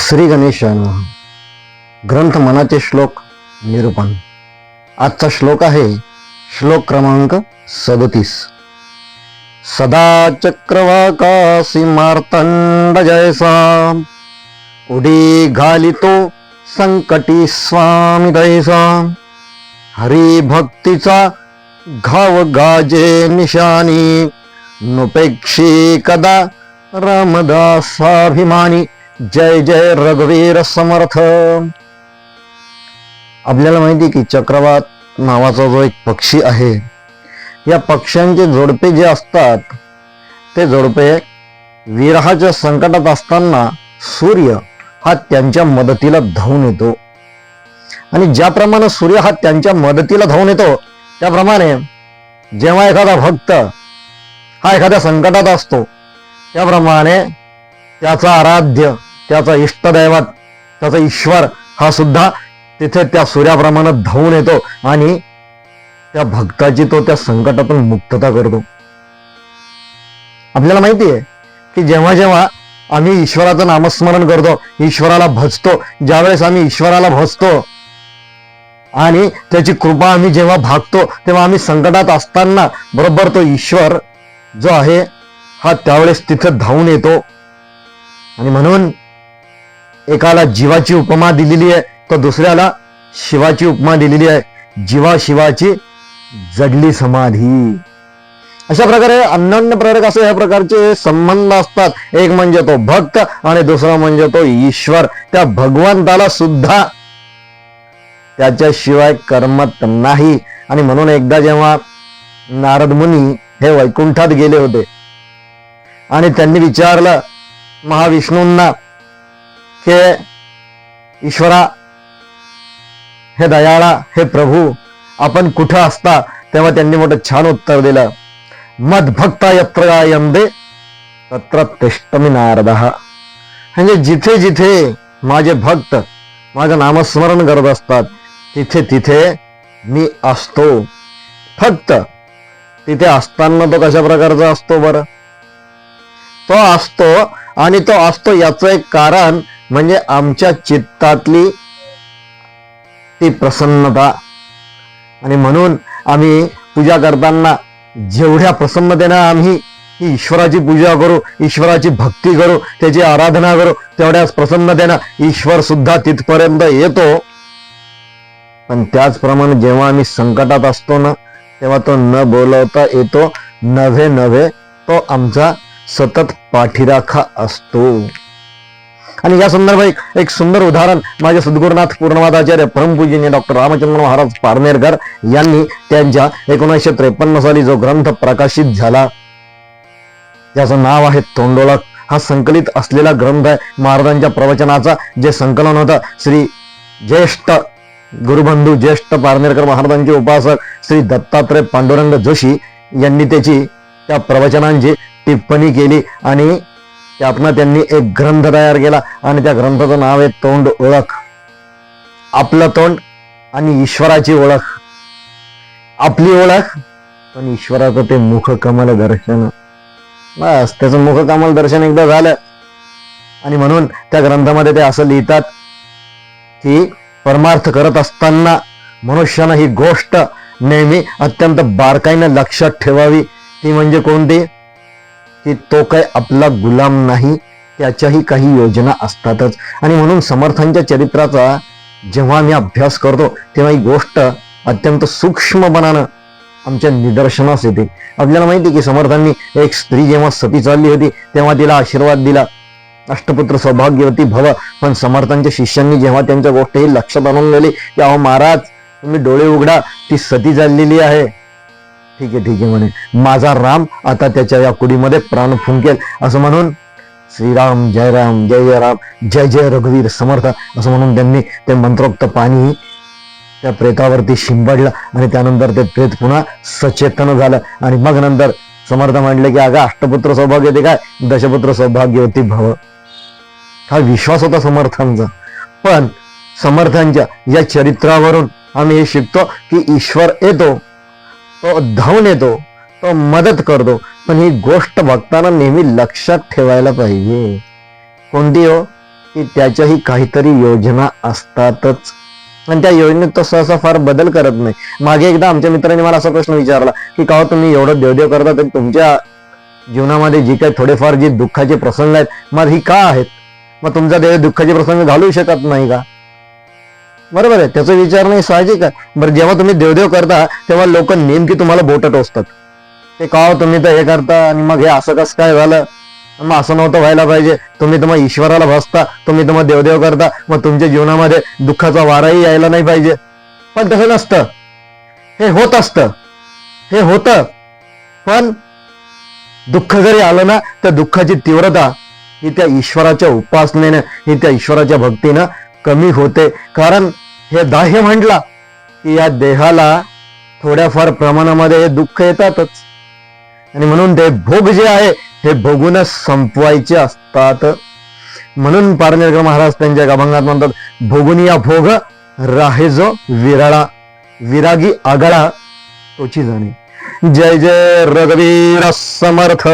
श्री गणेश ग्रंथ मनाचे श्लोक निरूपण. आजचा श्लोक आहे श्लोक क्रमांक सदतीस. सदा चक्रवाकासी मार्तंड जयसा. उडी घालितो संकटी स्वामी दयसा. हरी भक्तीचा घाव गाजे निशानी. नुपेक्षी कदा रामदासाभिमानी. जय जय रघुवीर समर्थ. आपल्याला माहिती की चक्रवात नावाचा जो एक पक्षी आहे या पक्ष्यांचे जोडपे जे असतात ते जोडपे विरहाच्या संकटात असताना सूर्य हा त्यांच्या मदतीला धावून येतो. आणि ज्याप्रमाणे सूर्य हा त्यांच्या मदतीला धावून येतो त्याप्रमाणे जेव्हा एखादा भक्त हा एखाद्या संकटात असतो त्याप्रमाणे त्याचा आराध्य त्याचा इष्टदैवत त्याचा ईश्वर हा सुद्धा तिथे त्या सूर्याप्रमाणे धावून येतो आणि त्या भक्ताची तो त्या संकटातून मुक्तता करतो. आपल्याला माहिती आहे की जेव्हा जेव्हा आम्ही ईश्वराचं नामस्मरण करतो ईश्वराला भजतो ज्यावेळेस आम्ही ईश्वराला भजतो आणि त्याची कृपा आम्ही जेव्हा भागतो तेव्हा आम्ही संकटात असताना बरोबर तो ईश्वर जो आहे हा त्यावेळेस तिथे धावून येतो. आणि म्हणून एकाला जीवाची उपमा दिलेली आहे तर दुसऱ्याला शिवाची उपमा दिलेली आहे. जीवा शिवाची जडली समाधी. अशा प्रकारे अन्योन्य प्रेरक असे या प्रकारचे संबंध असतात. एक म्हणजे तो भक्त आणि दुसरा म्हणजे तो ईश्वर. त्या भगवंताला सुद्धा त्याच्याशिवाय करमत नाही. आणि म्हणून एकदा जेव्हा नारद मुनी हे वैकुंठात गेले होते आणि त्यांनी विचारलं महाविष्णूंना हे ईश्वरा हे दयाळा हे प्रभू आपण कुठं असता तेव्हा त्यांनी मोठं छान उत्तर दिलं. मदभक्ता यत्र गायंदे तत्र तिष्टमी नारद. म्हणजे जिथे जिथे माझे भक्त माझं नामस्मरण करत असतात तिथे तिथे मी असतो. फक्त तिथे असताना तो कशा प्रकारचा असतो बरं? तो असतो आणि तो असतो याचं एक कारण म्हणजे आमच्या चित्तातली ती प्रसन्नता. आणि म्हणून आम्ही पूजा करताना जेवढ्या प्रसन्नतेनं आम्ही ही ईश्वराची पूजा करू ईश्वराची भक्ती करू त्याची आराधना करू तेवढ्याच प्रसन्नतेनं ईश्वर सुद्धा तिथपर्यंत येतो. पण त्याचप्रमाणे जेव्हा आम्ही संकटात असतो ना तेव्हा तो न बोलवता येतो नव्हे नव्हे तो आमचा सतत पाठीराखा असतो. आणि या संदर्भात एक- एक सुंदर उदाहरण माझे सद्गुरुनाथ पूर्णवादाचार्य परमपूजनीय डॉक्टर रामचंद्र महाराज पारनेरकर यांनी त्यांच्या एकोणीसशे त्रेपन्न साली जो ग्रंथ प्रकाशित झाला त्याचं नाव आहे तोंडोलक हा संकलित असलेला ग्रंथ आहे महाराजांच्या प्रवचनाचा जे संकलन होतं श्री ज्येष्ठ गुरुबंधू ज्येष्ठ पारनेरकर महाराजांचे उपासक श्री दत्तात्रय पांडुरंग जोशी यांनी त्याची त्या प्रवचनांची टिप्पणी केली आणि त्यातनं त्यांनी एक ग्रंथ तयार केला आणि त्या ग्रंथाचं नाव आहे तोंड ओळख. आपलं तोंड आणि ईश्वराची ओळख. आपली ओळख पण ईश्वराचं ते मुख कमल दर्शन. बस त्याचं मुख कमल दर्शन एकदा झालं. आणि म्हणून त्या ग्रंथामध्ये ते असं लिहितात की परमार्थ करत असताना मनुष्यानं ही गोष्ट नेहमी अत्यंत बारकाईनं लक्षात ठेवावी. ती म्हणजे कोणती? की तो काय आपला गुलाम नाही त्याच्याही काही योजना असतातच. आणि म्हणून समर्थांच्या चरित्राचा जेव्हा मी अभ्यास करतो तेव्हा ही गोष्ट अत्यंत सूक्ष्मपणानं आमच्या निदर्शनास येते. आपल्याला माहिती की समर्थांनी एक स्त्री जेव्हा सती चालली होती तेव्हा तिला आशीर्वाद दिला. अष्टपुत्र सौभाग्यवती भव. पण समर्थांच्या शिष्यांनी जेव्हा त्यांच्या गोष्ट ही लक्षात आणून दिली की अहो महाराज तुम्ही डोळे उघडा ती सती चाललेली आहे. ठीक आहे ठीक आहे म्हणे. माझा राम आता त्याच्या या कुडीमध्ये प्राण फुंकेल. असं म्हणून श्रीराम जय राम जय जय राम जय जय रघुवीर समर्थ असं म्हणून त्यांनी ते मंत्रोक्त पाणी त्या प्रेतावरती शिंबडलं आणि त्यानंतर ते प्रेत पुन्हा सचेतन झालं. आणि मग नंतर समर्थ म्हणले की अगं अष्टपुत्र सौभाग्य ते काय? दशपुत्र सौभाग्यवती भव. हा विश्वास होता समर्थांचा. पण समर्थांच्या या चरित्रावरून आम्ही हे शिकतो की ईश्वर येतो तो धावून येतो तो मदत करतो. पण ही गोष्ट बघताना नेहमी लक्षात ठेवायला पाहिजे. कोणती हो? की त्याच्याही काहीतरी योजना असतातच. आणि त्या योजनेत तो सहसा फार बदल करत नाही. मागे एकदा आमच्या मित्राने मला असा प्रश्न विचारला की का हो तुम्ही एवढं देवदेव करता तर तुमच्या जीवनामध्ये जी काही थोडेफार जे दुःखाचे प्रसंग आहेत मग ही का आहेत? मग तुमचा देव दुःखाचे प्रसंग घालू शकत नाही का? बरोबर आहे. त्याचा विचार नाही साहजिक आहे. बरं जेव्हा तुम्ही देवदेव करता तेव्हा लोक नेमकी तुम्हाला बोट टोचतात. ते का हो तुम्ही तर हे करता? आणि मग हे असं कसं काय झालं? मग असं नव्हतं व्हायला पाहिजे. तुम्ही तर मग ईश्वराला भसता तुम्ही तर मग देवदेव करता. मग तुमच्या जीवनामध्ये दुःखाचा वाराही यायला नाही पाहिजे. पण तसं नसतं. हे होत असतं. हे होतं. पण दुःख जरी आलं ना तर दुःखाची तीव्रता ही त्या ईश्वराच्या उपासनेनं ही त्या ईश्वराच्या भक्तीनं कमी होते. कारण हे दाह्य म्हटला की या देहाला थोड्याफार प्रमाणामध्ये हे दुःख येतातच. आणि म्हणून ते भोग जे आहे हे भोगूनच संपवायचे असतात. म्हणून पारनेरकर महाराज त्यांच्या अभंगात म्हणतात भोगून या भोग राहे जो विरागी आगळा तोची जाणे जय जय रघुवीर समर्थ.